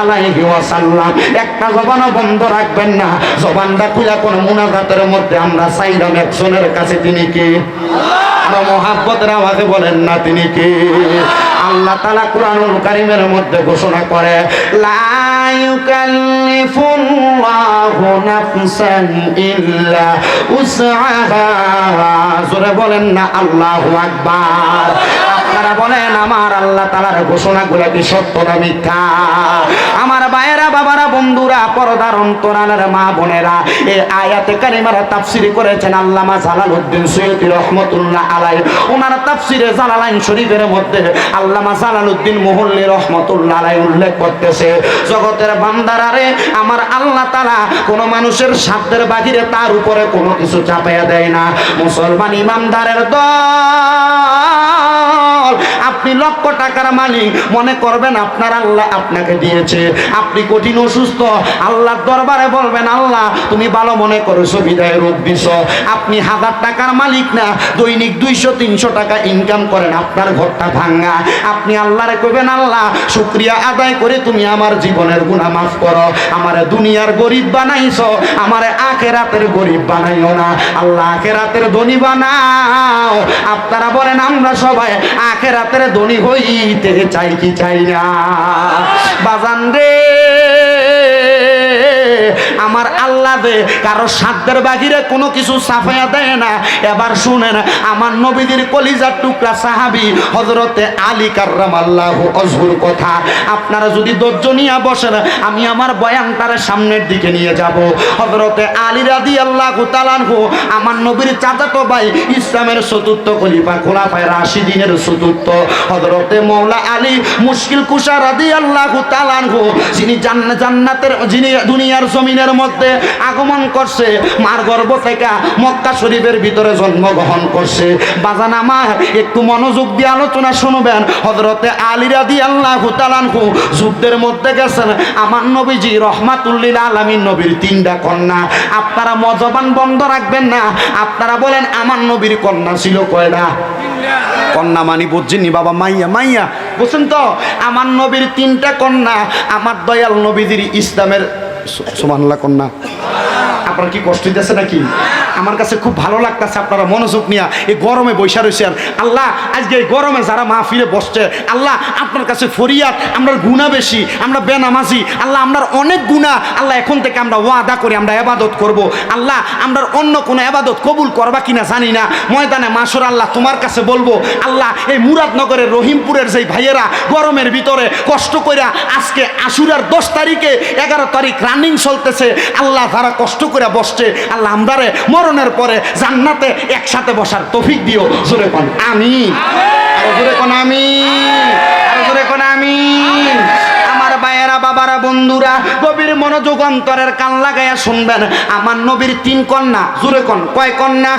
আলাইহি ওয়াসাল্লাম। একটা জবানও বন্ধ রাখবেন না। জবানটা খুলে কোন মুনাজাতের মধ্যে আমরা চাইলাম একজনের কাছে তিনি কে? আরও মহাব্বতের আওয়াজে বলেন না তিনি কে? আল্লাহ! তালা কোরআনুল কারিমের মধ্যে ঘোষণা করে লা ইউকাল্লিফুল্লাহু নাফসান ইল্লা উসআহা। জোরে বলেন না আল্লাহু আকবার। আপনারা বলেন, আমার আল্লাহ তালার ঘোষণাগুলো কি সত্য না মিথ্যা? আমার ভাইয়েরা, বাবারা, বন্ধুরা, পরদার অন্তরালের মা বোনেরা, এই আয়াতে কারিমারা তাফসিরি করেছেন আল্লামা জালালউদ্দিন সৈয়দি রহমতুল্লাহ আলাই ওনার তাফসিরে জালালাইন শরীফের মধ্যে আল্লামা জালালউদ্দিন মুহল্লি রহমতুল্লাহ আলাই উল্লেখ করতেছে, জগতের বান্দারারে আমার আল্লাহ তালা কোন মানুষের সাধ্যের বাহিরে তার উপরে কোনো কিছু চাপাইয়া দেয় না। মুসলমান ইমানদারের দল আপনি লক্ষ টাকার মালিক, মনে করবেন আপনার আল্লাহ আপনাকে দিয়েছে। আপনি কঠিন অসুস্থ, আল্লাহর দরবারে বলবেন, আল্লাহ, তুমি ভালো মনে করেছ বিদায় রোগ দিছ আপনি হাজার টাকার মালিক না, দৈনিক দুইশো, তিনশো টাকা ইনকাম করেন, আপনার ঘরটা ভাঙ্গা আপনি আল্লাহরে কইবেন, আল্লাহ, শুক্রিয়া আদায় করে তুমি আমার জীবনের গুণা মাফ করো। আমার দুনিয়ার গরিব বানাইছ, আমার আখেরাতের গরিব বানাইও না। আল্লাহ, আখেরাতের ধনী বানাও। আপনারা বলেন, আমরা সবাই আখেরাতের ধনী হইতে চাই কি চাই না? বাজান রে দে কারও সাধ্যের বাহিরে কোনো কিছু সাফাইয়া দেয় না। এবার শুনেন, আমার নবীদের কলিজার টুকরা সাহাবি হজরতে আলী কার্রাম আল্লাহ অজহুর কথা। আপনারা যদি ধৈর্য নিয়ে বসেন, আমি আমার বয়ানটার সামনের দিকে নিয়ে যাব। হজরতে আলী রাদি আল্লাহ তালানহু আমার নবীর চাচাতো ভাই ইসলামের চতুর্থ খলিফা রাশি দিনের চতুর্থ। হজরতে মৌলা আলী মুশকিল কুষা রাদি আল্লাহ তালানহু যিনি জান্না- জান্নাতের, যিনি দুনিয়ার জমিনের মধ্যে আগমন করছে, মার গর্ভ থেকে মক্কা শরীফের ভিতরে জন্মগ্রহণ করছে। বাজান আমার, একটু মনোযোগ দিয়ে আলোচনা শুনবেন। হজরতে আলিরা দি আল্লাহ তালানহু যুদ্ধের মধ্যে গেছেন। আমার নবীজি রহমাতুল্লিল আলমীর নবীর তিনটা কন্যা। আপনারা মজবান বন্ধ রাখবেন না। আপনারা বলেন, আমার নবীর কন্যা ছিল কয়টা? কন্যা মানি বুঝছেননি বাবা মাইয়া মাইয়া। বুঝছেন তো? আমার নবীর তিনটা কন্যা, আমার দয়াল নবীদের ইসলামের সুমানলা কন্যা। আপনার কি কষ্ট দিতেছে নাকি? আমার কাছে খুব ভালো লাগতেছে আপনারা মনোযোগ নিয়ে এই গরমে বৈশা রয়েছেন আল্লাহ, আজকে এই গরমে যারা মাহফিলে বসছে, আল্লাহ, আপনার কাছে ফরিয়াদ, আমরা গুণা বেশি, আমরা বেনামাজি, আল্লাহ আমরা অনেক গুণা আল্লাহ, এখন থেকে আমরা ওয়াদা করি, আমরা এবাদত করব। আল্লাহ আমরা অন্য কোনো এবাদত কবুল করবা কিনা জানি না। ময়দানে মাসুর আল্লাহ, তোমার কাছে বলব, আল্লাহ, এই মুরাদনগরের রহিমপুরের যেই ভাইয়েরা, গরমের ভিতরে কষ্ট করে আজকে আশুরার দশ তারিখে এগারো তারিখ রানিং চলতেছে। আল্লাহ, যারা কষ্ট করে বসছে, আল্লাহ আমদারে মরণের পরে জান্নাতে একসাথে বসার তফিক দিও। জোরে কোন আমি আর জোরে কোন আমি জোরে কোন আমি বন্ধুরা, গভীর মনোযোগ অন্তরের কান লাগাইয়া শুনবেন। আমার নবীর তিন কন্যা, জোরে কোন, কয় কন্যা?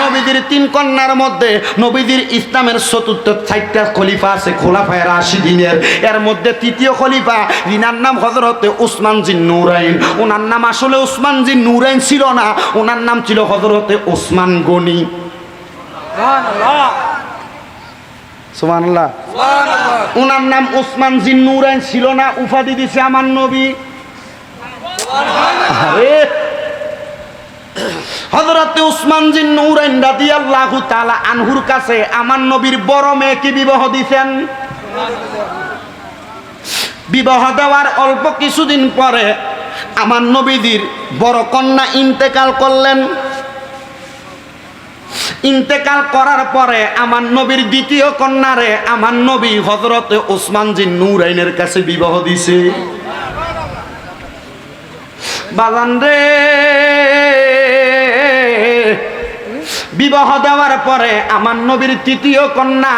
নবীদের তিন কন্যার মধ্যে নবীদের ইসলামের চতুর্থ চারটা খলিফা আছে, খোলাফায় রাশি দিনের এর মধ্যে তৃতীয় খলিফা, ইনার নাম হজরতে উসমান জিন নুরাইন। ওনার নাম আসলে উসমান জিন নুরাইন ছিল না, ওনার নাম ছিল হজরতে ওসমান গনি। সুবহানাল্লাহ। ওনার নাম ওসমান জিন নুরাইন ছিল না উপাধি দিছে আমার নবী। হজরতে উসমান জিন নৌরাইন রাদিয়াল্লাহু তাআলা আনহুর কাছে আমার নবীর বড় মেয়েকে বিবাহ দিছেন? বিবাহ দেওয়ার অল্প কিছুদিন পরে আমার নবীদের বড় কন্যা ইন্তেকাল করলেন। ইন্তেকাল করার পরে আমার নবীর দ্বিতীয় কন্যারে আমার নবী হজরতে ওসমান জিন নূরাইনের কাছে বিবাহ দিছে। বাজান রে, বিবাহ দেওয়ার পরে আমার নবীর তৃতীয় কন্যা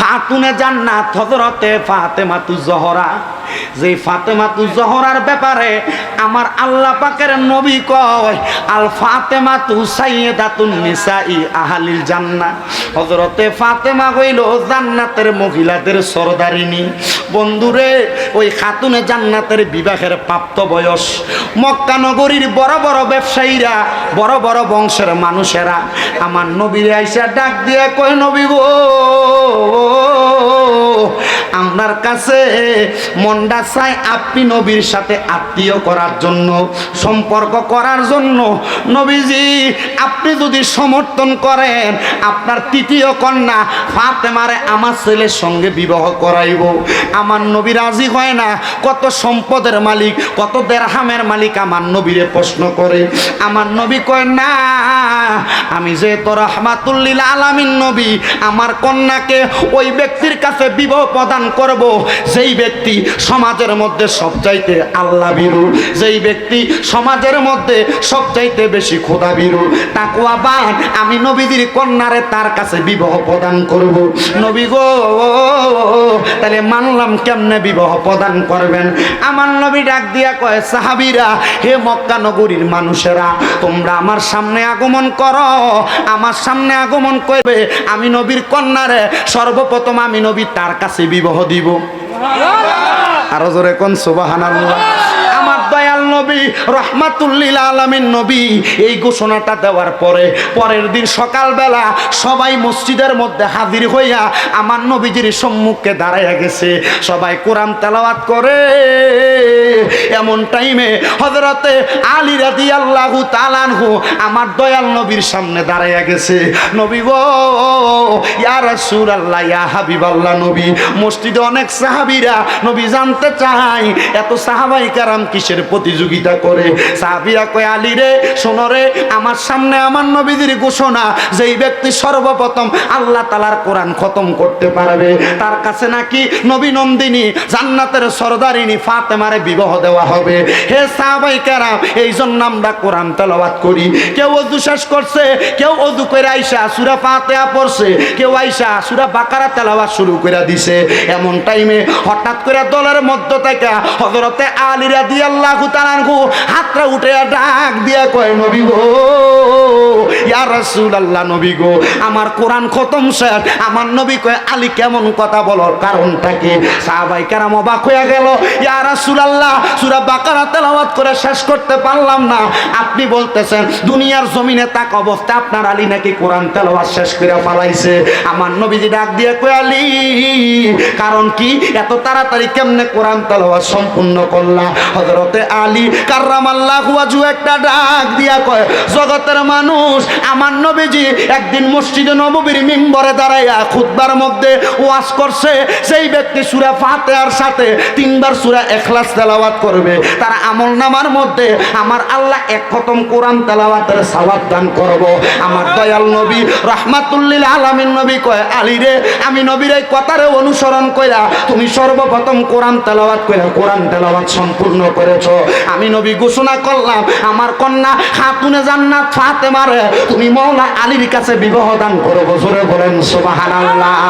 হাতুনে জান্নাত হজরতে ফাতেমাতু জহরা। যে ফাতেমাতু জহরার ব্যাপারে আমার আল্লাহ পাকের নবী কয়, আল ফাতেমাতু সাইয়েদাতুন নিসাই আহালিল জান্নাহ। হজরতে ফাতেমা হইল জান্নাতের মহিলাদের সরদারিনী। বন্ধুরে, ওই খাতুনে জান্নাতের বিবাহের প্রাপ্ত বয়স। মক্কা নগরীর বড় বড় ব্যবসায়ীরা, বড় বড় বংশের মানুষেরা আমার নবীর আইসা ডাক দিয়ে কয়, নবী গো আপনার কাছে মন্ডা চাই আপনি নবীর সাথে আত্মীয় করার জন্য, সম্পর্ক করার জন্য। নবীজি, আপনি যদি সমর্থন করেন, আপনার তৃতীয় কন্যা ফাতেমারে আমার ছেলের সঙ্গে বিবাহ করাইব। আমার নবী রাজি হয় না, কত সম্পদের মালিক, কত দেড়হামের মালিক আমার নবীরে প্রশ্ন করে। আমার নবী কয়, না, আমি যে তো রহমাতুল্লিল আলামিন নবী, আমার কন্যাকে ওই ব্যক্তির কাছে বিবাহ প্রদান করব, যেই ব্যক্তি সমাজের মধ্যে সবচাইতে আল্লাহ বিরু যেই ব্যক্তি সমাজের মধ্যে সবচাইতে বেশি খোদা বিরু তাকুয়াবান আমি নবীদের কন্যারে তার কাছে বিবাহ প্রদান করব। নবী গো, তাহলে মানলাম কেমনে বিবাহ প্রদান করবেন? আমার নবী ডাক দিয়া কয়, সাহাবিরা, হে মক্কা নগরীর মানুষেরা, তোমরা আমার সামনে আগমন করো। আমার সামনে আগমন করবে, আমি নবীর কন্যারে সর্বপ্রথম আমি নবী তার কাছে বিবাহ দিব। আরও জোরে কোন সুবাহান দয়াল নবী, রহমাতুল্লিল আলমিন নবী। এই ঘোষণাটা দেওয়ার পরে, পরের দিন সকালবেলা সবাই মসজিদের মধ্যে হাজির হইয়া আমার নবীজির সম্মুখে দাঁড়াইয়া গেছে। সবাই কোরআন তেলাওয়াত করে। এমন টাইমে হজরতে আলী রাদি আল্লাহ তালানহু আমার দয়াল নবীর সামনে দাঁড়াইয়া গেছে। নবী গো ইয়ার সুর আল্লাহ ইয়া হাবিব আল্লাহ নবী, মসজিদে অনেক সাহাবিরা নবী জানতে চাই এত সাহাবাই কারাম কিসের প্রতিযোগিতা করে। সাহাবীরা কয়, আলী রে, শোনো রে, আমার সামনে আমার নবীদের ঘোষণা, যেই ব্যক্তি সর্বপ্রথম আল্লাহ তালার কোরআন খতম করতে পারবে, তার কাছে নাকি নবী নন্দিনী জান্নাতের সরদারিনী ফাতেমারে বিবাহ দেওয়া হবে। হে সাহাবাই কারাম, এই জন্য আমরা কোরআন তেলাওয়াত করি। কেউ অজু শেষ করছে, কেউ অজু করে আইসা সুরা ফাতেহা পড়ছে, কেউ আইসা সুরা বাকারা তেলাওয়াত শুরু করে দিছে। এমন টাইমে হঠাৎ করে দলের মধ্য থেকে হজরতে আলিরা দিয়ে আল্লাহ তালানহু হাতটা উঠে ডাক দিয়া কয় নবী গো। নবী গো, আমার কোরআন খতম শেষ। আমার নবী কয়, আলী, কেমন কথা বলার কারণটা কি? সাহাবাই কেরাম অবাক হয়ে গেল, ইয়া রাসূল আল্লাহ সূরা বাকারা তেলাওয়াত করে শেষ করতে পারলাম না। আপনি বলতেছেন, দুনিয়ার জমিনে তাক অবস্থা, আপনার আলী নাকি কোরআন তেলাওয়াত শেষ করে পালাইছে আমার নবীজি ডাক দিয়ে কয়, আলী, কারণ কি? এত তাড়াতাড়ি কেমনে কোরআন তেলাওয়াত সম্পূর্ণ করলা? হযরতে আলী কাররামাল্লাহু ওয়াজহু একটা ডাক দিয়া কয়, জগতের মানুষ আমার নবীজি একদিন মসজিদে নববীর মিম্বরে দাঁড়াইয়া খুতবার মধ্যে ওয়াজ করছে সেই ব্যক্তি সূরা ফাতিহার সাথে তিনবার সূরা ইখলাস তেলাওয়াত করবে, তার আমল নামার মধ্যে আমার আল্লাহ এক খতম কোরআন তেলাওয়াতের সওয়াব দান করব। আমার দয়াল নবী, রাহমাতুল্লিল আলামিন নবী কয়, আলী রে, আমি নবীর এই কথারে অনুসরণ কইরা তুমি সর্বপ্রথম কোরআন তেলাওয়াত কইরা কোরআন তেলাওয়াত সম্পূর্ণ করেছ। আমি নবী ঘোষণা করলাম, আমার কন্যা খাতুনে জান্নাত ফাতেমারে তুমি মৌলা আলীর কাছে বিবাহ দান করো। জোরে বলেন সুবহানাল্লাহ।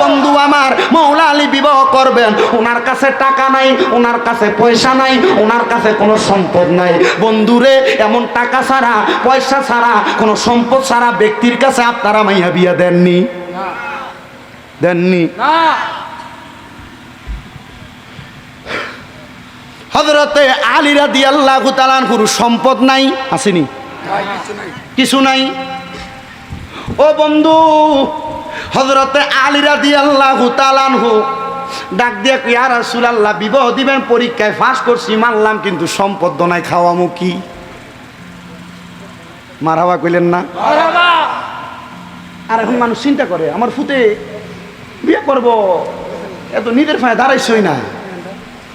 বন্ধু আমার মৌলা আলী বিবাহ করবেন। ওনার কাছে টাকা নাই ওনার কাছে পয়সা নাই ওনার কাছে কোনো সম্পদ নাই। বন্ধুরে এমন টাকা ছাড়া পয়সা ছাড়া কোনো সম্পদ ছাড়া ব্যক্তির কাছে আপনারা মাইয়া বিয়া দেননি? দেননি? হজরতে আলীরা দি আল্লাহ তালানহুর সম্পদ নাই? আসেনি? কিছু নাই। ও বন্ধু হজরতে আলীরা দি আল্লাহ তালানহু ডাক দিয়ে ইয়া রাসূলুল্লাহ বিবাহ দিবেন পরীক্ষায় ফাঁস করছি মানলাম কিন্তু সম্পদ নাই খাওয়ামু কি? মারাবা কইলেন না। আর এখন মানুষ চিন্তা করে আমার ফুতে বিয়ে করব এত নিজের ফায় দাঁড়াইছই না।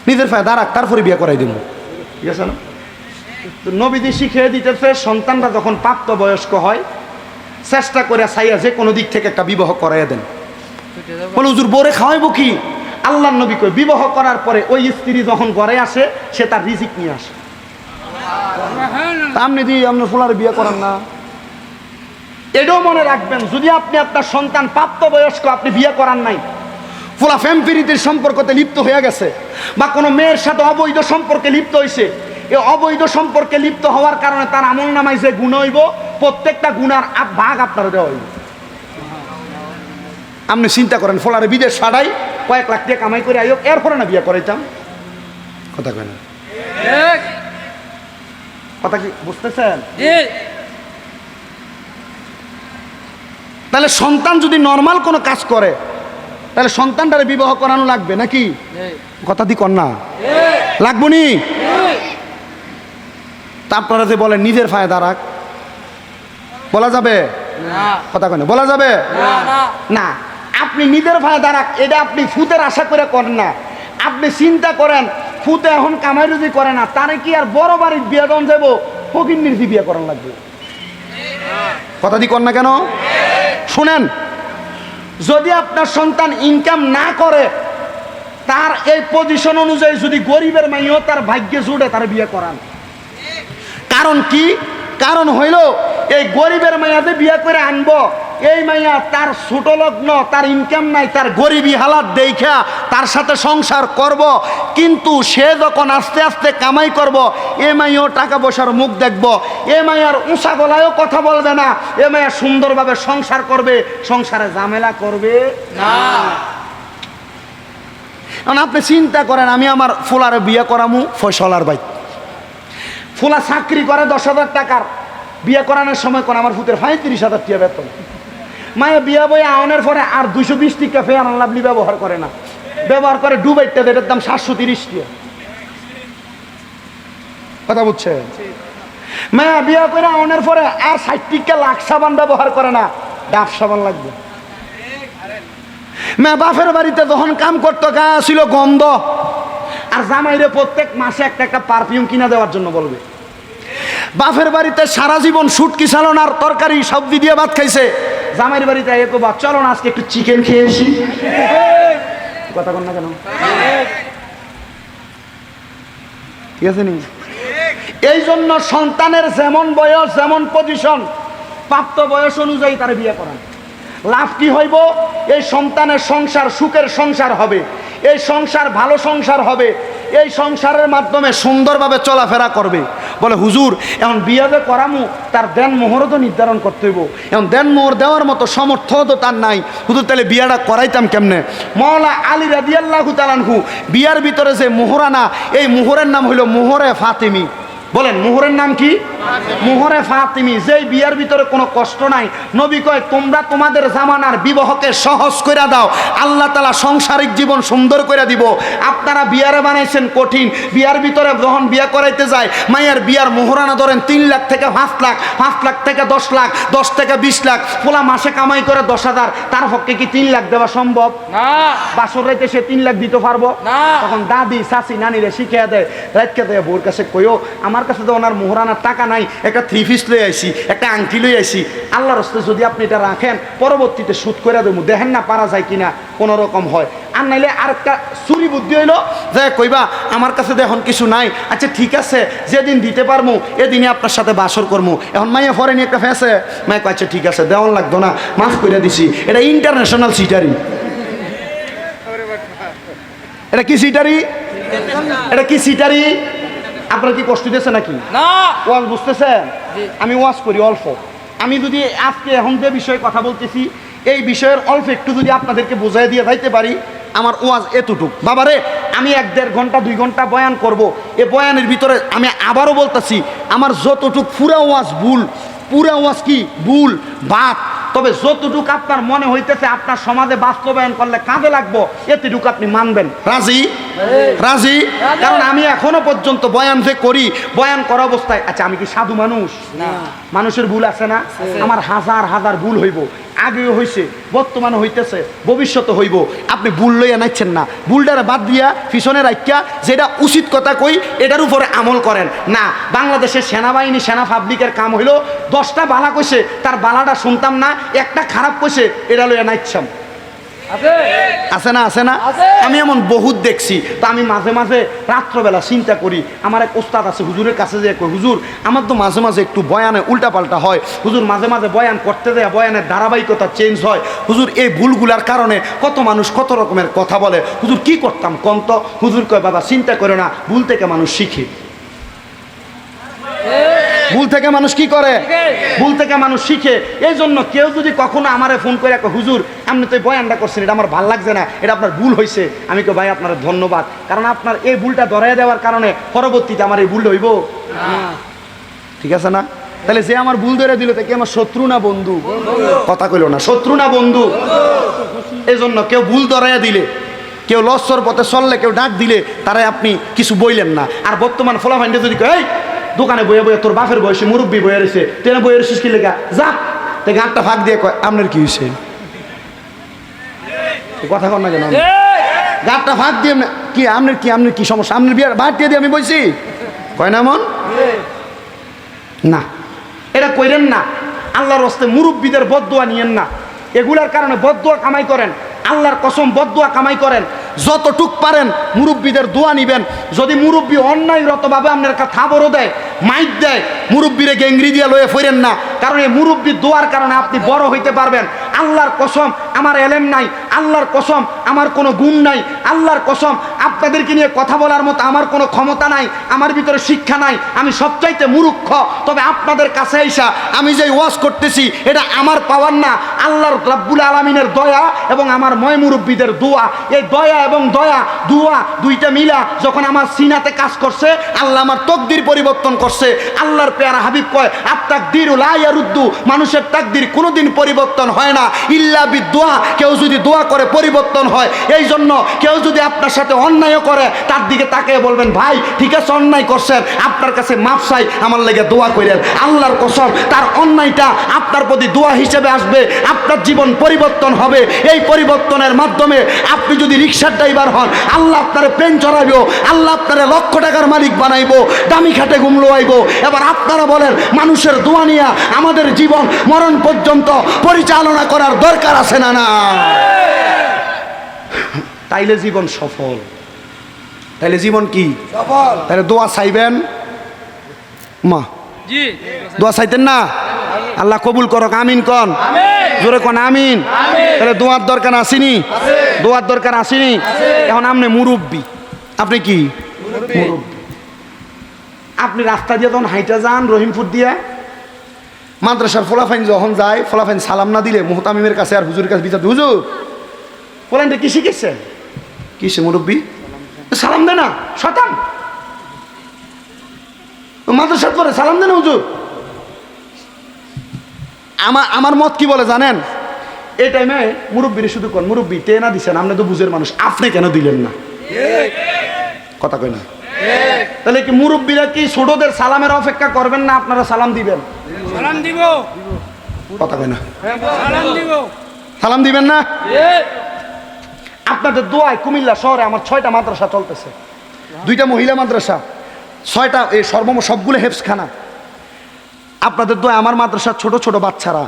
নিজের ফায় দাঁড়াক তারপরে বিয়ে করাই দিব ঠিক আছে না? নবীদি শিখিয়ে দিতেছে সন্তানরা যখন প্রাপ্ত বয়স্ক হয় চেষ্টা করে চাইয়া যে কোনো দিক থেকে একটা বিবাহ করাইয়া দেন। বলে হুজুর বোরে খাওয়াইবো কি? আল্লাহ নবী কই বিবাহ করার পরে ওই স্ত্রী যখন ঘরে আসে সে তার রিজিক নিয়ে আসে। আপনি দিয়ে আপনার ফুলার বিয়ে করেন না। এটাও মনে রাখবেন যদি আপনি আপনার সন্তান প্রাপ্ত বয়স্ক আপনি বিয়ে করান নাই ফুলা ফ্যামপিরিতির সম্পর্কতে লিপ্ত হয়ে গেছে বা কোনো মেয়ের সাথে অবৈধ সম্পর্কে লিপ্ত হয়েছে এই অবৈধ সম্পর্কে লিপ্ত হওয়ার কারণে তার আমল নামায় যে গুণ হইব প্রত্যেকটা গুণার ভাগ আপনার দেওয়া হইব। আপনি চিন্তা করেন ফলারে বিদেশ ছাড়াই কয়েক লাখ টাকা কামাই করে আইব এরপরে না বিয়ে করাইতাম? কথা কয় না। কথা কি বুঝতেছেন? তাহলে সন্তান যদি নর্মাল কোনো কাজ করে তাহলে সন্তানটারে বিবাহ করানো লাগবে নাকি? কথা দি কর না। লাগবো নি? তা আপনারা যে বলেন নিজের ফায়দা রাখ বলা যাবে? কথা কেন বলা যাবে? না আপনি নিজের ফায়দা রাখ এটা আপনি ফুতের আশা করে করেন না। আপনি চিন্তা করেন ফুতে এখন কামাই রুজি করে না তারে কি আর বড় বাড়ির বিয়ে দন যাব ফকির নির্জি বিয়ে করান লাগবে। কথা দি কর না কেন? শুনেন যদি আপনার সন্তান ইনকাম না করে তার এই পজিশন অনুযায়ী যদি গরিবের মাইও তার ভাগ্যে জুড়ে তার বিয়ে করান। কারণ কি? কারণ হইল, এই গরিবের মাইয়াতে বিয়ে করে আনব। এই মাইয়া তার ছোট লগ্ন, তার ইনকাম নাই, তার গরিবী হালাত দেখা তার সাথে সংসার করব। কিন্তু সে যখন আস্তে আস্তে কামাই করব, এ মাইও টাকা পয়সার মুখ দেখব। এ মাইয়ার উঁচা গলায়ও কথা বলবে না। এ মাইয়া সুন্দরভাবে সংসার করবে, সংসারে ঝামেলা করবে না। আপনি চিন্তা করেন, আমি আমার ফুলারে বিয়ে করামু ফসলার বাইক ফুলা চাকরি করে দশ হাজার টাকার। বিয়ে করানোর সময় কোন আমার ফুতের পঁয়ত্রিশ হাজার টাকা বেতন। মায়ে বিয়ে বই আওনের পরে আর দুইশো বিশ টিকা ফেয়ার লাভলি ব্যবহার করে না। ব্যবহার করে ডুবাইতে এটার দাম সাতশো তিরিশ টিয়া। কথা বুঝছে মায়া বিয়ে করে আওনের পরে আর ষাট টিকা লাখ সাবান ব্যবহার করে না, ডাব সাবান লাগবে। মা বাপের বাড়িতে যখন কাম করতো, গায়ে ছিল গন্ধ। আর জামাইরে প্রত্যেক মাসে একটা একটা পারফিউম কিনা দেওয়ার জন্য বলবে। বাপের বাড়িতে সারা জীবন সুটকি চালনার তরকারি সবজি দিয়ে ভাত খাইছে। জামাইয়ের বাড়িতে একো বা চলো না আজকে একটু চিকেন খেয়ে আসি। কথা কন না কেন? ঠিক আছে নি? এই জন্য সন্তানের যেমন বয়স, যেমন পজিশন প্রাপ্ত বয়স অনুযায়ী তার বিয়ে করান। লাভ কি হইব? এই সন্তানের সংসার সুখের সংসার হবে। এই সংসার ভালো সংসার হবে। এই সংসারের মাধ্যমে সুন্দরভাবে চলাফেরা করবে। বলে, হুজুর, এখন বিয়ে যে করামু, তার দেন মোহরও তো নির্ধারণ করতে হইব। এখন দেন মোহর দেওয়ার মতো সমর্থ তো তার নাই। হুজুর, তাহলে বিয়াটা করাইতাম কেমনে? মহলা আলী রাদিয়াল্লাহু তালানহু বিয়ার ভিতরে যে মোহরানা, এই মোহরের নাম হইল মোহরে ফাতেমি। বলেন মোহরের নাম কি? মোহরে ফাতিমি যেই বিয়ার ভিতরে কোনো কষ্ট নাই। নবী কয় তোমরা তোমাদের জামানার বিবাহকে সহজ করে দাও। আল্লাহ তালা সাংসারিক জীবন সুন্দর করে দিব। আপনারা বিয়ারে বানাইছেন কঠিন। বিয়ার ভিতরে যখন বিয়া করাইতে যায় মাইয়ার বিয়ার মোহরানা ধরেন তিন লাখ থেকে পাঁচ লাখ পাঁচ লাখ থেকে দশ লাখ দশ থেকে বিশ লাখ। পোলা মাসে কামাই করে দশ হাজার। তার পক্ষে কি তিন লাখ দেওয়া সম্ভব? না। বাসর রাইতে সে তিন লাখ দিতে পারব? না। তখন দাদি চাচি নানিরে শিখিয়ে দেয় রাতকে দেয় বউর কাছে কইও আমার কাছে তো ওনার মোহরানার টাকা নাই। একটা থ্রি পিস লই আইছি, একটা আংটি লই আইছি। আল্লাহ রস্তে যদি আপনি এটা রাখেন, পরবর্তীতে সুদ করে দেবো। দেখেন না পারা যায় কিনা, কোনো রকম হয়। আর নাইলে আর একটা চুরি বুদ্ধি হইল, যে কইবা, আমার কাছে তো এখন কিছু নাই। আচ্ছা ঠিক আছে, যেদিন দিতে পারব এদিনই আপনার সাথে বাসর করব এখন মাইয়া ফরেনি একটা ফেসে মাইক আচ্ছা ঠিক আছে, দেওয়ান লাগতো না, মাফ করে দিছি। এটা ইন্টারন্যাশনাল সিটারি এটা কি সিটারি এটা কি সিটারি আপনার কি কষ্ট দিয়েছে নাকি? না। ওয়াজ বুঝতেছেন। আমি ওয়াজ করি অল্প। আমি যদি আজকে এখন যে বিষয়ে কথা বলতেছি এই বিষয়ের অল্প একটু যদি আপনাদেরকে বোঝাই দিয়ে যাইতে পারি আমার ওয়াজ এতটুক। বাবারে আমি এক দেড় ঘণ্টা দুই ঘণ্টা বয়ান করব। এ বয়ানের ভিতরে আমি আবারও বলতেছি আমার যতটুক পুরা ওয়াজ ভুল পুরা ওয়াজ কি? ভুল বাদ তবে যতটুক আপনার মনে হইতেছে আপনার সমাজে বাস্তবায়ন করলে কাজে লাগবো এতটুকু আপনি মানবেন। রাজি? রাজি? কারণ আমি এখনও পর্যন্ত বয়ান যে করি বয়ান করা অবস্থায় আচ্ছা আমি কি সাধু মানুষ? না। মানুষের ভুল আছে না? আমার হাজার হাজার ভুল হইব। আগেও হইছে বর্তমানে হইতেছে ভবিষ্যতে হইব। আপনি ভুল লইয়া নাইছেন না। ভুলটারে বাদ দিয়া পিছনে রাখিয়া যেটা উচিত কথা কই এটার উপরে আমল করেন। না বাংলাদেশের সেনাবাহিনী সেনা পাবলিকের কাম হইল দশটা বালা কইছে তার বালাটা শুনতাম না একটা খারাপ কইছে এটা লইয়া নাইছাম আছে? না আছে না? আমি এমন বহুত দেখছি। তা আমি মাঝে মাঝে রাত্রবেলা চিন্তা করি আমার এক ওস্তাদ আছে হুজুরের কাছে যে কই হুজুর আমার তো মাঝে মাঝে একটু বয়ানে উল্টাপাল্টা হয়। হুজুর মাঝে মাঝে বয়ান করতে দেয় বয়ানের ধারাবাহিকতা চেঞ্জ হয়। হুজুর এই ভুলগুলার কারণে কত মানুষ কত রকমের কথা বলে। হুজুর কি করতাম কন্ত হুজুর কয় বাবা চিন্তা করে না ভুল থেকে মানুষ শিখে। ভুল থেকে মানুষ কি করে? ভুল থেকে মানুষ শিখে। এই জন্য কেউ যদি কখনো আমারে ফোন করে কয়, হুজুর আপনি তো এই বয়ানটা করছেন এটা আমার ভালো লাগছে না এটা আপনার ভুল হয়েছে আমি কই ভাই আপনার ধন্যবাদ। কারণ আপনার এই ভুলটা ধরাই দেওয়ার কারণে পরবর্তীতে আমার এই ভুল হইব। ঠিক আছে না? তাহলে যে আমার ভুল ধরে দিল তাকে আমার শত্রু না বন্ধু? কথা কইল না শত্রু না বন্ধু? এজন্য কেউ ভুল ধরাইয়া দিলে কেউ লস্বর পথে চললে কেউ ডাক দিলে তারাই আপনি কিছু বইলেন না। আর বর্তমান ফলাফাইন্ডে যদি "এই, দোকানে বইয়ে বইয়ে তোর বাপের বয়সে মুরব্বী বইয়ে রয়েছে তেনে বইয়ে রয়েছিস কি লেখা যা। তে গাঁটটা ফাঁক দিয়ে কয় আপনার কি হয়েছে কথা কর না কেন? গাঁটটা ফাঁক দিয়ে কি আপনার কি আপনার কি সমস্যা? আপনার বিয়ার ভাত দিয়ে দিয়ে আমি বলছি কয় না মন? না। এটা কইরেন না। আল্লাহর হস্তে মুরব্বীদের বদুয়া নিয়েন না। এগুলার কারণে বদুয়া কামাই করেন। আল্লাহর কসম বদুয়া কামাই করেন। যতটুক পারেন মুরব্বীদের দোয়া নিবেন। যদি মুরব্বী অন্যায়রতভাবে আপনার কাছে থাবরও দেয় মাইক দেয়, মুরব্বীরে গেঙ্গরি দিয়ে লয়ে ফেরেন না। কারণ এই মুরব্বী দোয়ার কারণে আপনি বড় হইতে পারবেন। আল্লাহর কসম, আমার এলেম নাই, আল্লাহর কসম, আমার কোনো গুণ নাই, আল্লাহর কসম, আপনাদেরকে নিয়ে কথা বলার মতো আমার কোনো ক্ষমতা নাই, আমার ভিতরে শিক্ষা নাই, আমি সবচাইতে মুরুক্ষ তবে আপনাদের কাছে আইসা আমি যে ওয়াজ করতেছি, এটা আমার পাওয়ার না। আল্লাহর রাব্বুল আলমিনের দয়া এবং আমার ময় মুরব্বীদের দোয়া। এই দয়া এবং দয়া, দুয়া, দুইটা মিলা যখন আমার সিনাতে কাজ করছে, আল্লাহ আমার তকদির পরিবর্তন করছে। আল্লাহর পেয়ারা হাবিব কয় আর তাকদির লাইয়ারুদ্দু মানুষের তাকদির কোনোদিন পরিবর্তন হয় না। ইল্লা বিদোয়া কেউ যদি দোয়া করে পরিবর্তন হয়। এই জন্য কেউ যদি আপনার সাথে অন্যায়ও করে, তার দিকে তাকে বলবেন, ভাই, ঠিক আছে, অন্যায় করছেন। আপনার কাছে মাপ চাই, আমার লেগে দোয়া করেন আল্লাহর কসম, তার অন্যায়টা আপনার প্রতি দোয়া হিসেবে আসবে, আপনার জীবন পরিবর্তন হবে। এই পরিবর্তনের মাধ্যমে আপনি যদি রিক্সার ড্রাইভার হন আল্লাহ আপনার প্লেন চড়াইবো আল্লাহ আপনার লক্ষ টাকার মালিক বানাইবো দামি খাটে গুমলো আইবো এবার আপনারা বলেন মানুষের দোয়া নিয়া আমাদের জীবন মরণ পর্যন্ত পরিচালনা করার দরকার আছে না না? তাইলে জীবন সফল। তাইলে জীবন কি? সফল। তাহলে দোয়া চাইবেন? মা জি। দোয়া চাইতেন না? আল্লাহ কবুল করক আমিন কন। জোরে কন আমিন। তাহলে দোয়ার দরকার আসেনি দোয়ার দরকার আসেনি। এখন আপনি মুরব্বী। আপনি কি? আপনি রাস্তা দিয়ে যখন হাইটা যান রহিমপুর দিয়ে মাদ্রাসার ফোলাফাইন যখন যায় ফোলাফাইন সালাম না দিলে মোহতামিমের কাছে আর হুজুরের কাছে বিচার হুজুর ফোলাইনটা কি শিখেছেন কিসে মুরব্বী? সালাম দে না শতান মাদ্রাসার পরে সালাম দে না হুজুর। আমার আমার মত কি বলে জানেন? এই টাইমে মুরব্বীর শুধু কোন মুরব্বী তে না দিছেন আপনি তো বুঝের মানুষ আপনি কেন দিলেন না? কথা কই না? তাহলে কি মুরব্বীরা কি ছোটদের সালামের অপেক্ষা করবেন না আপনারা সালাম দিবেন? সালাম দিব। কথা কই না? সালাম দিব। সালাম দিবেন না? আপনাদের দোয়ায় কুমিল্লা শহরে আমার ছয়টা মাদ্রাসা চলতেছে। দুইটা মহিলা মাদ্রাসা ছয়টা এই সর্বম সবগুলো হেফসখানা আপনাদের দোয়া আমার মাদ্রাসার ছোট ছোট বাচ্চারা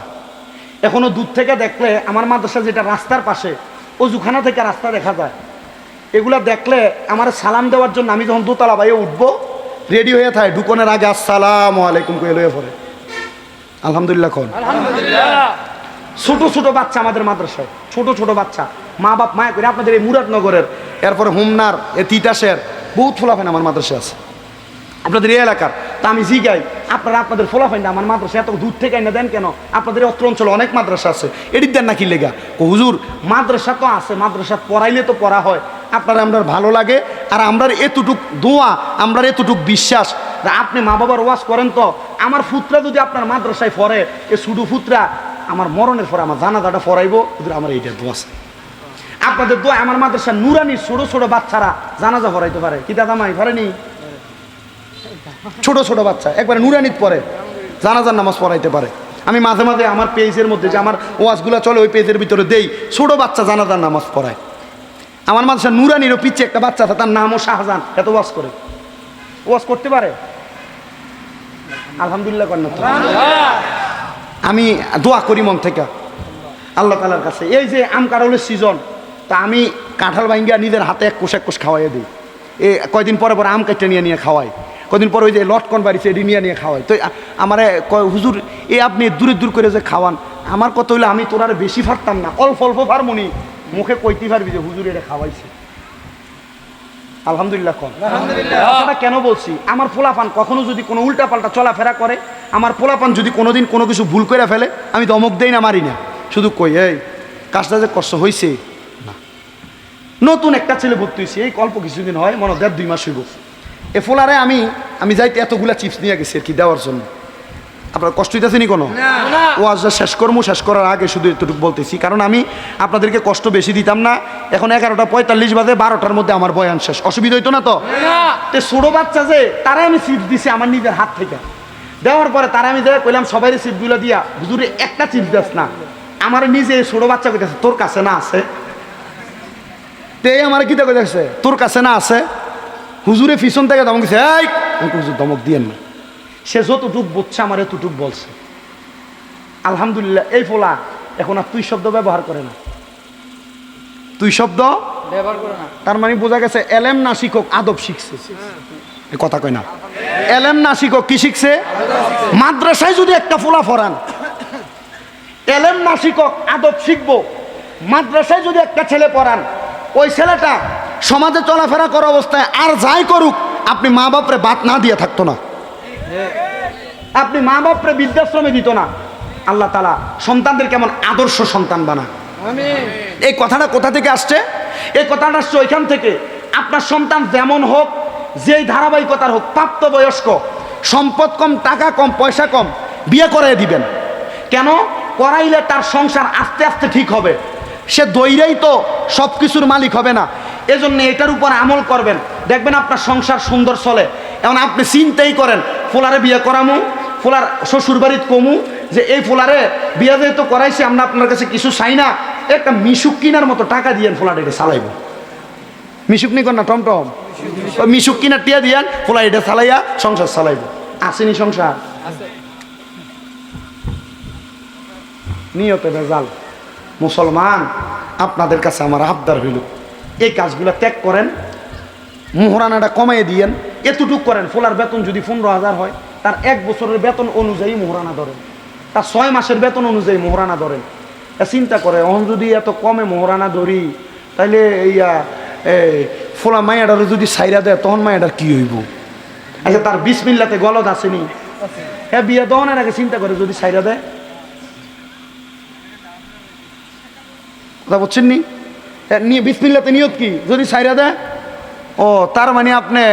এখনও দূর থেকে দেখলে আমার মাদ্রাসা যেটা রাস্তার পাশে অজুখানা থেকে রাস্তা দেখা যায়। এগুলা দেখলে আমার সালাম দেওয়ার জন্য আমি যখন দোতলা বাইয়ে উঠবো রেডি হয়ে থাকে ঢুকনের আগে আসসালাম আলাইকুম কয়ে লয়ে পড়ে। আলহামদুলিল্লাহ খন ছোট ছোট বাচ্চা আমাদের মাদ্রাসায় ছোট ছোট বাচ্চা। মা বাপ মায়া করে আপনাদের এই মুরাদনগরের এরপরে হুমনার এ তিতাসের বহুত ফোলাফেন আমার মাদ্রাসা আছে। আপনাদের এই এলাকার তা আমি জিগাই আপনারা আপনাদের ফোলাফেন আমার মাদ্রাসা এত দূর থেকে এনে দেন কেন? আপনাদের অত্র অঞ্চলে অনেক মাদ্রাসা আছে। এটির দেন নাকি লেগা? ও হুজুর, মাদ্রাসা তো আছে, মাদ্রাসা পড়াইলে তো পড়া হয়। আপনারা আমরা ভালো লাগে, আর আমরা এতটুক দোয়া আমরা এতটুক বিশ্বাস। আপনি মা বাবার ওয়াজ করেন তো, আমার ফুতরা যদি আপনার মাদ্রাসায় পড়ে এ সুডু ফুতরা, আমার মরণের পরে আমার জানাজাটা ফরাইবো। আমার এইটা দোয়া আছে। আপনাদের দোয়া, আমার মাদ্রাসা নুরানি ছোট ছোট বাচ্চারা জানাজা ফরাইতে পারে। কি দাদা মাই পারেনি ছোট ছোট বাচ্চা। একবারে নুরানিত পড়ে জানাজার নামাজ পড়াইতে পারে। আমি মাঝে মাঝে আমার পেজের মধ্যে যে আমার ওয়াজগুলো চলে, ওই পেজের ভিতরে দেই, ছোট বাচ্চা জানাজার নামাজ পড়ায়। আমার মাঝে নুরানিরও পিচ্ছে একটা বাচ্চা আছে, তার নামও শাহজাহান, এত ওয়াজ করে। ওয়াজ করতে পারে? আলহামদুলিল্লাহ কন্যা আমি দোয়া করি মন থেকে, আল্লাহ তালার কাছে। এই যে আম কারলের সিজন তা আমি কাঁঠাল ভাঙ্গিয়া নিজের হাতে এক কোষ এক কোষ খাওয়াইয়ে দিই। এ কয়দিন পরে পরে আম কেটে নিয়ে নিয়ে খাওয়াই। কদিন পর ওই যে লটকন বাড়িছে এটি নিয়ে নিয়ে খাওয়াই তো আমার কয় হুজুর এ আপনি দূরে দূর করে যে খাওয়ান আমার কত হইলে আমি তোর আর বেশি ফারতাম না অল্প অল্প ফারমুনি মুখে কইতে পারবি যে হুজুর এটা খাওয়াইছে। আলহামদুলিল্লাহ কন। কথাটা কেন বলছি? আমার পোলাপান কখনো যদি কোনো উল্টা পাল্টা চলাফেরা করে আমার পোলাপান যদি কোনোদিন কোনো কিছু ভুল করে ফেলে আমি দমক দেই না মারি না। শুধু কই এই কাজটা যে কষ্ট হয়েছে না। নতুন একটা ছেলে ভর্তি হয়েছে এই অল্প কিছুদিন হয় মনে দেড় দুই মাস হইব। এ ফোলারে আমি আমি যাইতে এতগুলা চিপস নিয়ে গেছি আর কি দেওয়ার জন্য। আপনার কষ্ট হইতেছে নি কোনো? না। ওয়াজটা শেষ কর্ম শেষ করার আগে শুধু এতটুকু বলতেছি। কারণ আমি আপনাদেরকে কষ্ট বেশি দিতাম না। এখন এগারোটা পঁয়তাল্লিশ বাজে বারোটার মধ্যে আমার বয়ান শেষ। অসুবিধা হইতো না তো? না। তে ছোট বাচ্চা যে তারা আমি সিট দিছি আমার নিজের হাত থেকে। দেওয়ার পরে তারা আমি দেখ কইলাম সবাই সিটগুলো দিয়া হুজুরে একটা চিপ দাস না। আমার নিজে ছোট বাচ্চা কইতেছে তোর কাছে না আছে? তে আমার কি দেখে দেখছে তোর কাছে না আছে? হুজুরে পিছন থেকে ধমক দিছে এই! হুজুর ধমক দিয়েন না। সে যতটুক বুঝছে আমার এতটুক বলছে। আলহামদুলিল্লাহ এই ফোলা এখন আর তুই শব্দ ব্যবহার করে না। তুই শব্দ ব্যবহার করো না। তার মানে বোঝা গেছে এলেম না শিক্ষক আদব শিখছে। কথা কয় না। এলেম না শিক্ষক কি শিখছে? মাদ্রাসায় যদি একটা ফোলা ফরান এলেম না শিক্ষক আদব শিখব। মাদ্রাসায় যদি একটা ছেলে পড়ান ওই ছেলেটা সমাজে চলাফেরা করা অবস্থায় আর যাই করুক আপনি মা বাপরে বাদ না দিয়ে থাকতো না। আপনি মা বাপরে বৃদ্ধাশ্রমে দিত না। আল্লাহ তালা সন্তানদের কেমন আদর্শ সন্তান বানা। এই কথাটা কোথা থেকে আসছে? এই কথাটা আসছে ওইখান থেকে। আপনার সন্তান যেমন হোক যেই ধারাবাহিকতার হোক প্রাপ্তবয়স্ক সম্পদ কম টাকা কম পয়সা কম বিয়ে করাই দিবেন। কেন? করাইলে তার সংসার আস্তে আস্তে ঠিক হবে। সে দইরেই তো সব কিছুর মালিক হবে না। এজন্য এটার উপর আমল করবেন। দেখবেন আপনার সংসার সুন্দর চলে। এখন আপনি চিন্তাই করেন, ফোলারে বিয়ে করামু, ফোলার শ্বশুর বাড়ির কমু, যে এই ফোলারে বিয়ে যেহেতু করাইছি, আমরা আপনার কাছে কিছু চাই না। একটা মিশুক কিনার মতো টাকা দিয়েন ফোলাটা এটা চালাইব। মিশুক নি না টমটম মিশুক কিনার টিয়া দিয়ান ফোলা এটা চালাইয়া সংসার চালাইব। আসেনি সংসার? নিয়তে বেজাল মুসলমান, আপনাদের কাছে আমার আবদার হইল। এই কাজগুলো ত্যাগ করেন, মোহরানাটা কমাই দিয়েন। এতটুক করেন, ফোলার বেতন যদি পনেরো হাজার হয়, তার এক বছরের বেতন অনুযায়ী মোহরানা ধরেন। তার ছয় মাসের বেতন অনুযায়ী মোহরানা ধরেন। চিন্তা করে, অহন যদি এত কমে মোহরানা ধরি, তাইলে ইয়া ফোলা মায়াডার যদি সাইরা দেয় তখন মায়াডার কি হইব? আচ্ছা তার বিশ মিল্লাতে গলদ আসেনি। হ্যাঁ বিয়ে দহনের আগে চিন্তা করে যদি সাইরা দেয়। কথা বলছেন নি? নিয়ে বিসমিল্লাতে নিয়ত কি? যদি সাইরা দেয়? ও, তার মানে আপনি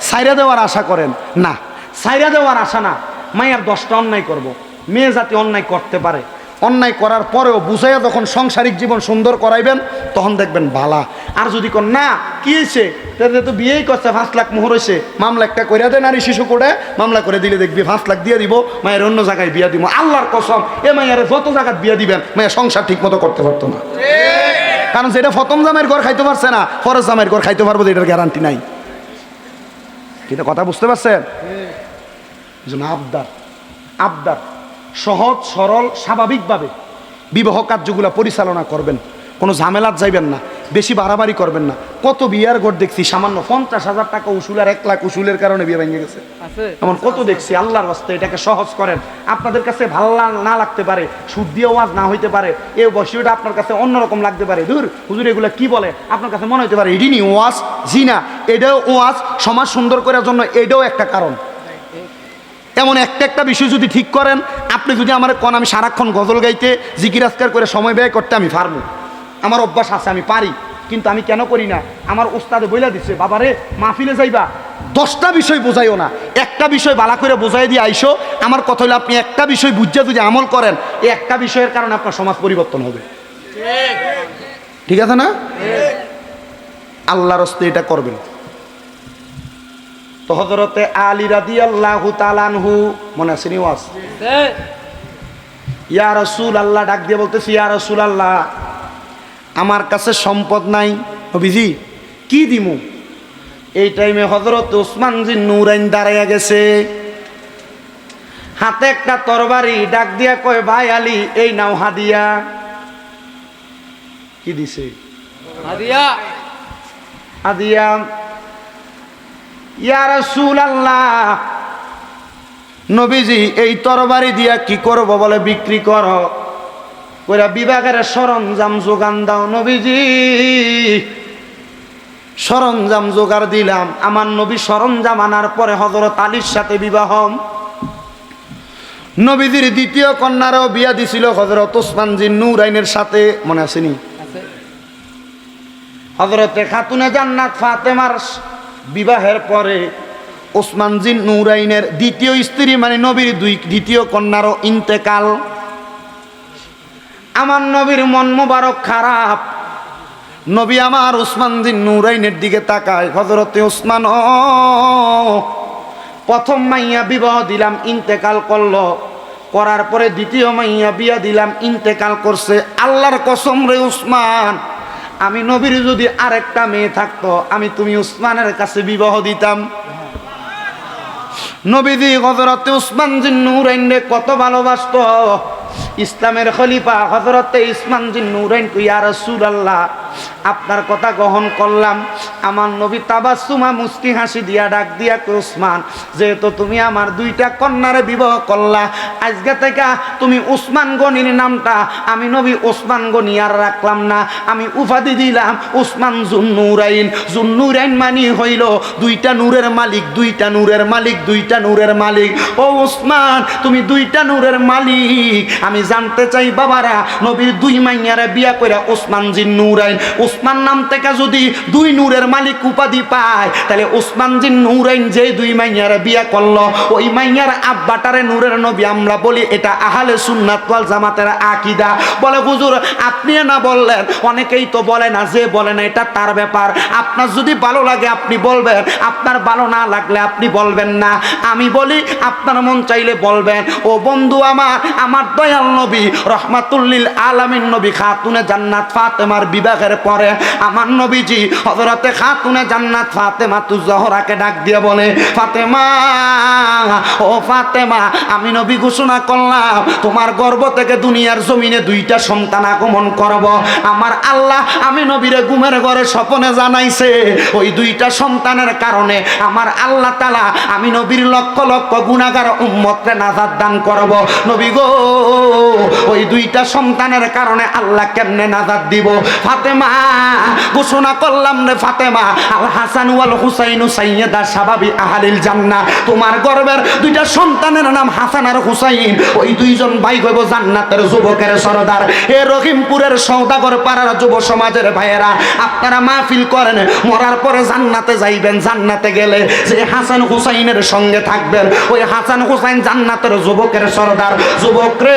সাইরা দেওয়ার আশা করেন। না, সাইরা দেওয়ার আশা না। মায়ের দশটা অন্যায় করব। মেয়ে জাতি অন্যায় করতে পারে। অন্যায় করার পরেও বুঝাইয়া যখন সংসারিক জীবন সুন্দর করাইবেন, তখন দেখবেন ভালা আর যদি কোন, না, কি হয়েছে তাদের তো বিয়েই করছে, পাঁচ লাখ মোহর হয়েছে মামলা একটা করে দেয় নারী শিশু করে মামলা করে দিলে দেখবি পাঁচ লাখ দিয়ে দিব, মায়ের অন্য জায়গায় বিয়া দিব। আল্লাহর কসম, এ মায়ের যত জায়গায় বিয়া দিবেন মায়ের সংসার ঠিক মতো করতে পারতো না। কারণ সেটা প্রথম জামের ঘর খাইতে পারছে না ফরজ জামের ঘর খাইতে পারব এটার গ্যারান্টি নাই। কিন্তু কথা বুঝতে পারছেন? আবদার আবদার। সহজ, সরল, স্বাভাবিকভাবে বিবাহ কার্যগুলো পরিচালনা করবেন। কোনো ঝামেলাত যাইবেন না বেশি বাড়াবাড়ি করবেন না। কত বিয়ার ঘর দেখছি সামান্য পঞ্চাশ হাজার টাকা উসুল আর এক লাখ উসুলের কারণে বিয়ে ভেঙে গেছে। এমন কত দেখছি আল্লাহর রাস্তায় এটাকে সহজ করেন। আপনাদের কাছে ভালো না- লাগতে পারে সুদ দিয়ে ওয়াজ না হইতে পারে এই বসিটা আপনার কাছে অন্যরকম লাগতে পারে। দূর হুজুর এগুলো কি বলে? আপনার কাছে মনে হতে পারে এটি নি ওয়াজ জি না এটাও ওয়াজ সমাজ সুন্দর করার জন্য এটাও একটা কারণ। এমন একটা একটা বিষয় যদি ঠিক করেন আপনি যদি আমার কোন আমি সারাক্ষণ গজল গাইতে জিকিরাজকার করে সময় ব্যয় করতে আমি পারব। আমার অভ্যাস আছে আমি পারি কিন্তু আমি কেন করি না? আমার ওস্তাদে বইলা দিচ্ছে বাবারে মাহফিলে যাইবা। দশটা বিষয় বোঝাইও না। একটা বিষয় বালা করে বোঝাই দিয়ে আইসো। আমার কথা হলো আপনি একটা বিষয় বুঝে যদি আমল করেন এই একটা বিষয়ের কারণে আপনার সমাজ পরিবর্তন হবে। ঠিক আছে না? আল্লাহর হস্তে এটা করবেন। তো হজরতে আলী রাদি আল্লাহ তালানহু মনে আছে নিওয়াজ এ, ইয়া রসুল আল্লাহ ডাক দিয়ে বলতেছি ইয়া রসুল আল্লাহ আমার কাছে সম্পদ নাই। বিজি কি দিমু? এই টাইমে হজরত ওসমান জি নুরাইন দাঁড়াইয়া গেছে হাতে একটা তরবারি ডাক দিয়া কয় ভাই আলী এই নাও হাদিয়া। কি দিছে? হাদিয়া। হাদিয়া ইয়া রসুল আল্লাহ নবীজি এই তরবারি দিয়া কি করব বলে বিক্রি কর। ওরা বিভাগের সরঞ্জাম যোগান দাও নবীজি। সরঞ্জাম জোগাড় দিলাম। আমার নবী সরঞ্জাম আনার পরে হজরত আলীর সাথে বিবাহ। নবীজির দ্বিতীয় কন্যারও বিয়া দিছিল হজরত ওসমানজি নূরাইনের সাথে। মনে আসেনি হজরতে খাতুনে জান্নাত ফাতেমার বিবাহের পরে ওসমান জিন নুরাইনের দ্বিতীয় স্ত্রী মানে নবীর দুই দ্বিতীয় কন্যারও ইন্তেকাল। আমার নবীর মন মোবারক খারাপ। নবী আমার ওসমান জিন নুরাইনের দিকে তাকায় হজরতে উসমান প্রথম মাইয়া বিবাহ দিলাম, ইন্তেকাল করল। করার পরে দ্বিতীয় মাইয়া বিয়া দিলাম, ইন্তেকাল করছে। আল্লাহর কসম রে উসমান, আমি নবীর যদি আরেকটা মেয়ে থাকতো, আমি তুমি উসমানের কাছে বিবাহ দিতাম। নবীদি হজরতে উসমান জিন নুরাইন রে কত ভালোবাসত। ইসলামের খলিফা হজরতে ইসমান জিন নুরাইন কুইয়া রসুল রাসূলুল্লাহ আপনার কথা গ্রহণ করলাম। আমার নবী তাবাসুমা মুস্কি হাসি দিয়া ডাক দিয়া উসমান যেহেতু তুমি আমার দুইটা কন্যারে বিবাহ করলা, আজকে থেকে তুমি উসমান গনির নামটা আমি নবী উসমান গনি আর রাখলাম না। আমি উপাধি দিলাম উসমান জুন্নুরাইন। জুন্নুরাইন মানি হইল দুইটা নূরের মালিক, দুইটা নূরের মালিক, দুইটা নূরের মালিক। ও উসমান তুমি দুইটা নূরের মালিক। আমি জানতে চাই বাবারা, নবীর দুই মাইয়ারে বিয়া করে ওসমান জিন ওসমান নাম থেকে যদি দুই নূরের মালিক উপাধি পায়, তাহলে ওসমান জিন নূরাইন যে দুই মাইয়ারে বিয়া করল, ওই মাইয়ার আব্বাটারে নূরের নবী আমরা বলি, এটা আহালে সুন্নাত জামাতের আকিদা। বলে, হুজুর, আপনি না বললেন? অনেকেই তো বলে না, যে বলে না, এটা তার ব্যাপার। আপনার যদি ভালো লাগে, আপনি বলবেন। আপনার ভালো না লাগলে আপনি বলবেন না। আমি বলি, আপনার মন চাইলে বলবেন। ও বন্ধু আমার আমার দয়াল নবী রহমাতুল্লিল আলামিন নবী, খাতুনে জান্নাত ফাতেমার বিবাহের পরে আমার নবীজি হজরতে খাতুনে জান্নাত ফাতেমা তু জহরাকে ডাক দিয়ে বলে ফাতেমা ও ফাতেমা, আমি নবী ঘোষণা করলাম, তোমার গর্ভ থেকে দুনিয়ার জমিনে দুইটা সন্তান আগমন করব। আমার আল্লাহ, আমি নবীরে ঘুমের ঘরে স্বপনে জানাইছে, ওই দুইটা সন্তানের কারণে আমার আল্লাহ তালা আমি নবীর লক্ষ লক্ষ গুণাগার উম্মতরে নাজাদ দান করব। নবী গো, ওই দুইটা সন্তানের কারণে আল্লাহ কেমনে নাজাদ দিব? ফাতেমা, ঘোষণা করলাম রে ফাতেমা, আল হাসান ওয়াল হুসাইন সাইয়্যিদা সাবাবি আহলিল জান্নাহ, তোমার গর্বের দুইটা সন্তানের নাম হাসান আর হুসাইন। ওই দুইজন ভাই হইব জান্নাতের যুবকের সরদার। এ রহিমপুরের সৌদাগর পাড়ার যুব সমাজের ভাইয়েরা, আপনারা মাহফিল করেন, মরার পরে জান্নাতে যাইবেন, জান্নাতে গেলে যে হাসান হুসাইনের সঙ্গে থাকবেন, ওই হাসান হুসাইন জান্নাতের যুবকের সরদার। যুবক রে,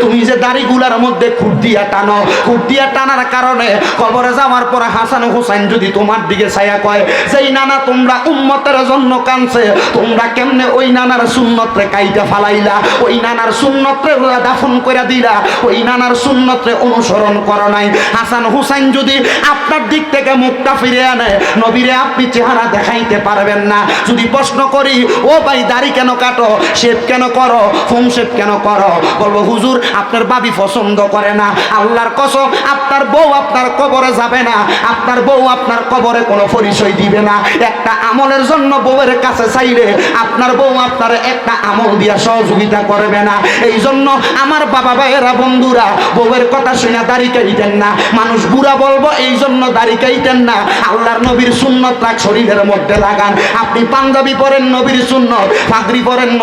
তুমি যে দাড়িগুলার মধ্যে খুঁট দিয়া টানো, খুঁট দিয়া টানার কারণে কবরে যাওয়ার পরে হাসান হুসাইন যদি তোমার দিকে ছায়া কয়, যেই নানা, তোমরা উম্মতের জন্য কানছে তোমরা কেমনে ওই নানার সুন্নতরে কাইটা ফালাইলা, ওই নানার সুন্নতরে দাফন করে দিলা, ওই নানার সুন্নতরে অনুসরণ করো নাই। হাসান হুসাইন যদি আপনার দিক থেকে মুখটা ফিরে আনে, নবীরে আপনি চেহারা দেখাইতে পারবেন না। যদি প্রশ্ন করি, ও ভাই, দাড়ি কেন কাটো? শেপ কেন করো? ফোন শেপ কেন করো? বলব, হুজুর, আপনার বাবি পছন্দ করে না। আল্লাহর কসম, আপনার বউ আপনার কবরে যাবে না। আপনার বউ আপনার কবরে কোনো পরিচয় দিবে না। একটা আমলের জন্য বউয়ের কাছে চাইলে আপনার বউ আপনার একটা আমল দিয়া সহযোগিতা করবে না। এই জন্য আমার বাবা ভাইয়েরা, বন্ধুরা, বউয়ের কথা শুনে দাড়ি কাইতেন না। মানুষ বুড়া বলব এই জন্য দাড়ি কাইতেন না। আল্লাহর নবীর সুন্নত শরীরের মধ্যে লাগান। আপনি পাঞ্জাবি পরেন, নবীর সুন্নত। পাগড়ি পরেন